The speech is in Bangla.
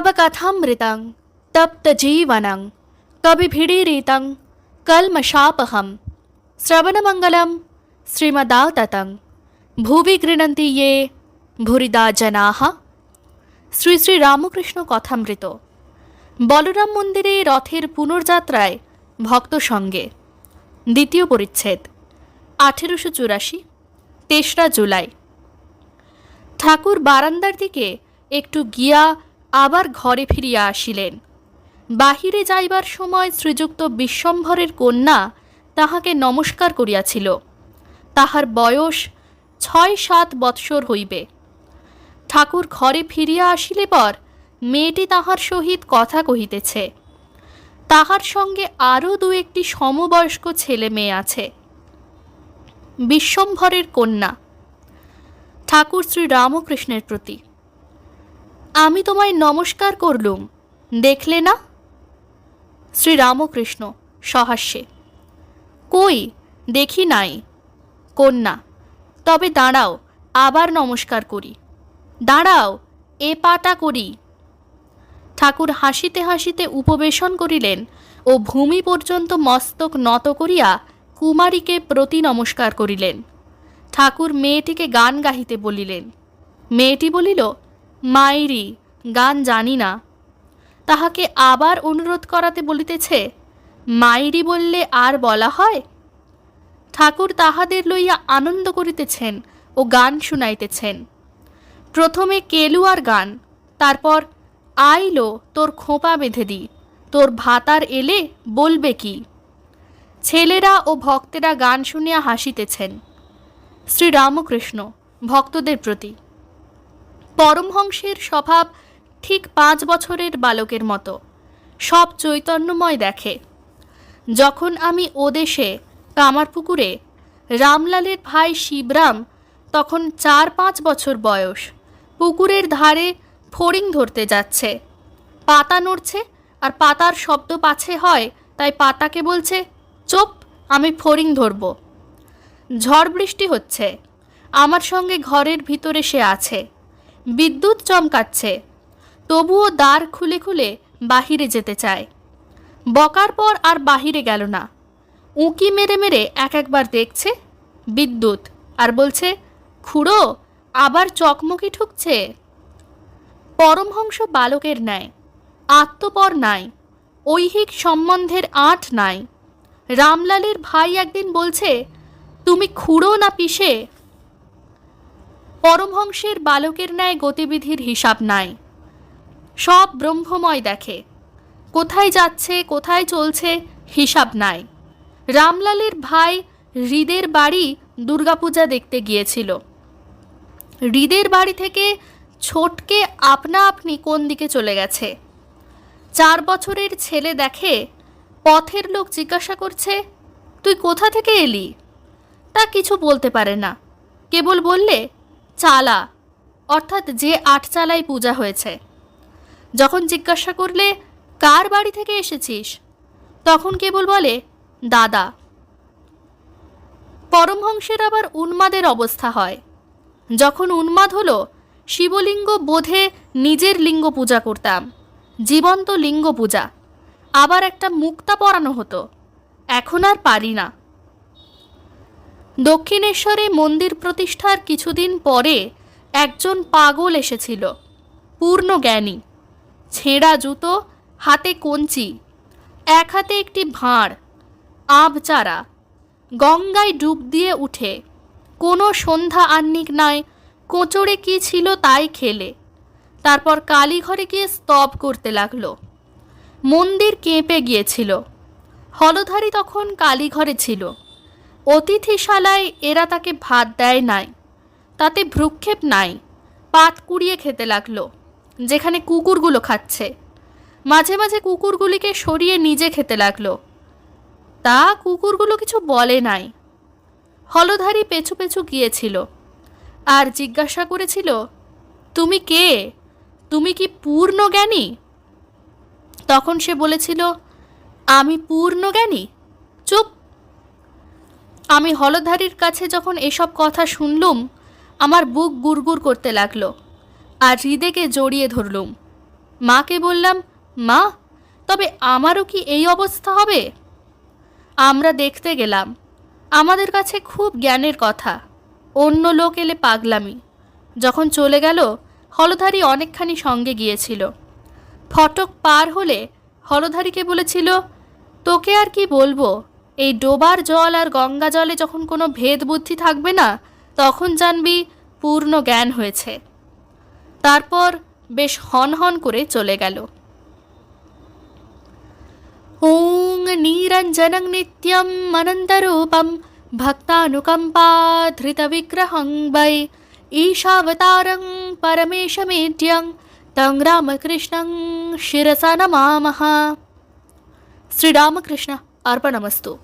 তব কথামৃতং তপ্ত জীবনং কবিভিড়িরিতং কলমশাপহম শ্রবণমঙ্গলম শ্রীমদাততং ভুবি গৃণন্তি ইয়ে ভুরিদা জনাহ শ্রী শ্রী রামকৃষ্ণ কথামৃত বলরাম মন্দিরে রথের পুনর্যাত্রায় ভক্ত সঙ্গে দ্বিতীয় পরিচ্ছেদ আঠেরোশো চুরাশি তেসরা জুলাই ঠাকুর বারান্দার দিকে একটু গিয়া আবার ঘরে ফিরিয়া আসিলেন। বাহিরে যাইবার সময় শ্রীযুক্ত বিশ্বম্ভরের কন্যা তাহাকে নমস্কার করিয়াছিল। তাহার বয়স ছয় সাত বৎসর হইবে। ঠাকুর ঘরে ফিরিয়া আসিলে পর মেয়েটি তাহার সহিত কথা কহিতেছে, তাহার সঙ্গে আরও দু একটি সমবয়স্ক ছেলে মেয়ে আছে, বিশ্বম্ভরের কন্যা। ঠাকুর শ্রী রামকৃষ্ণের প্রতি। আমি তোমায় নমস্কার করলুম। দেখলে না? শ্রীরামকৃষ্ণ সহাস্যে। কই? দেখি নাই। কন্যা, তবে দাঁড়াও, আবার নমস্কার করি। দাঁড়াও, এ পাটা করি। ঠাকুর হাসিতে হাসিতে উপবেশন করিলেন ও ভূমি পর্যন্ত মস্তক নত করিয়া কুমারীকে প্রতি নমস্কার করিলেন। ঠাকুর মেয়েটিকে গান গাহিতে বলিলেন। মেয়েটি বলিল মাইরি, গান জানি না। তাহাকে আবার অনুরোধ করাতে বলিতেছে, মাইরি বললে আর বলা হয়? ঠাকুর তাহাদের লইয়া আনন্দ করিতেছেন ও গান শুনাইতেছেন। প্রথমে কেলুয়ার গান, তারপর, আইলো, তোর খোঁপা বেঁধে দি, তোর ভাতার এলে বলবে কি? ছেলেরা ও ভক্তেরা গান শুনিয়া হাসিতেছেন। শ্রীরামকৃষ্ণ, ভক্তদের প্রতি। পরমহংসের স্বভাব ঠিক পাঁচ বছরের বালকের মতো। সব চৈতন্যময় দেখে। যখন আমি ওদেশে, কামারপুকুরে, রামলালের ভাই শিবরাম, তখন চার পাঁচ বছর বয়স, পুকুরের ধারে ফড়িং ধরতে যাচ্ছে। পাতা নড়ছে আর পাতার শব্দ পাছে হয়, তাই পাতাকে বলছে, চোপ, আমি ফড়িং ধরব। ঝড় বৃষ্টি হচ্ছে। আমার সঙ্গে ঘরের ভিতরে সে আছে। বিদ্যুৎ চমকাচ্ছে। তবুও দ্বার খুলে খুলে বাহিরে যেতে চায়। বকার পর আর বাহিরে গেল না। উঁকি মেরে মেরে এক একবার দেখছে বিদ্যুৎ আর বলছে, খুড়ো, আবার চকমকি ঠুকছে? পরমহংস বালকের ন্যায়, আত্মপর নাই, ঐহিক সম্বন্ধের আট নাই। রামলালের ভাই একদিন বলছে, তুমি খুঁড়ো না পিষে পরমহংসের বালকের ন্যায় গতিবিধির হিসাব নাই। সব ব্রহ্মময় দেখে। কোথায় যাচ্ছে, কোথায় চলছে, হিসাব নাই। রামলালের ভাই হৃদের বাড়ি দুর্গাপূজা দেখতে গিয়েছিল। হৃদের বাড়ি থেকে ছোটকে আপনা আপনি কোন দিকে চলে গেছে? চার বছরের ছেলে দেখে পথের লোক জিজ্ঞাসা করছে, তুই কোথা থেকে এলি? তা কিছু বলতে পারে না। কেবল বললে চালা, অর্থাৎ যে আটচালায় পূজা হয়েছে। যখন জিজ্ঞাসা করলে, কার বাড়ি থেকে এসেছিস? তখন কেবল বলে, দাদা। পরমহংসের আবার উন্মাদের অবস্থা হয়। যখন উন্মাদ হলো, শিবলিঙ্গ বোধে নিজের লিঙ্গ পূজা করতাম, জীবন্ত লিঙ্গ পূজা। আবার একটা মুক্তা পরানো হতো। এখন আর পারি না। দক্ষিণেশ্বরে মন্দির প্রতিষ্ঠার কিছুদিন পরে একজন পাগল এসেছিল পূর্ণ জ্ঞানী ছেঁড়া জুতো, হাতে কঞ্চি, এক হাতে একটি ভাঁড় আব চারা গঙ্গায় ডুব দিয়ে উঠে, কোনো সন্ধ্যা আহ্নিক নাই, কোচড়ে কি ছিল তাই খেলে তারপর কালীঘরে গিয়ে স্তব করতে লাগল। মন্দির কেঁপে গিয়েছিল। হলধারী তখন কালীঘরে ছিল। অতিথিশালায় এরা তাকে ভাত দেয় নাই, তাতে ভ্রুক্ষেপ নাই, পাত কুড়িয়ে খেতে লাগল, যেখানে কুকুরগুলো খাচ্ছে। মাঝে মাঝে কুকুরগুলিকে সরিয়ে নিজে খেতে লাগল। তা কুকুরগুলো কিছু বলে নাই। হলধারী পেছু পেছু গিয়েছিল আর জিজ্ঞাসা করেছিল, তুমি কে? তুমি কি পূর্ণ জ্ঞানী তখন সে বলেছিল, আমি পূর্ণ জ্ঞানী চুপ আমি হলধারীর কাছে যখন এসব কথা শুনলুম, আমার বুক গুড়গুড় করতে লাগল। আর হৃদেকে জড়িয়ে ধরলুম। মাকে বললাম, মা, তবে আমারও কি এই অবস্থা হবে? আমরা দেখতে গেলাম, আমাদের কাছে খুব জ্ঞানের কথা। অন্য লোক এলে পাগলামি। যখন চলে গেল, হলধারী অনেকখানি সঙ্গে গিয়েছিল। ফটক পার হলে হলধারীকে বলেছিল, তোকে আর কি বলব? এই ডোবার জল আর গঙ্গা জলে যখন কোনো ভেদ বুদ্ধি থাকবে না তখন জানবি পূর্ণ জ্ঞান হয়েছে তারপর বেশ হন হন করে চলে গেল ॐ नीरञ्जनं नित्यम् अनन्तरूपं भक्तानुकम्पाधृतविग्रहं वै ईशावतारं परमेशमेड्यं तं रामकृष्णं शिरसा नमामः श्रीरामकृष्ण अर्पणमस्तु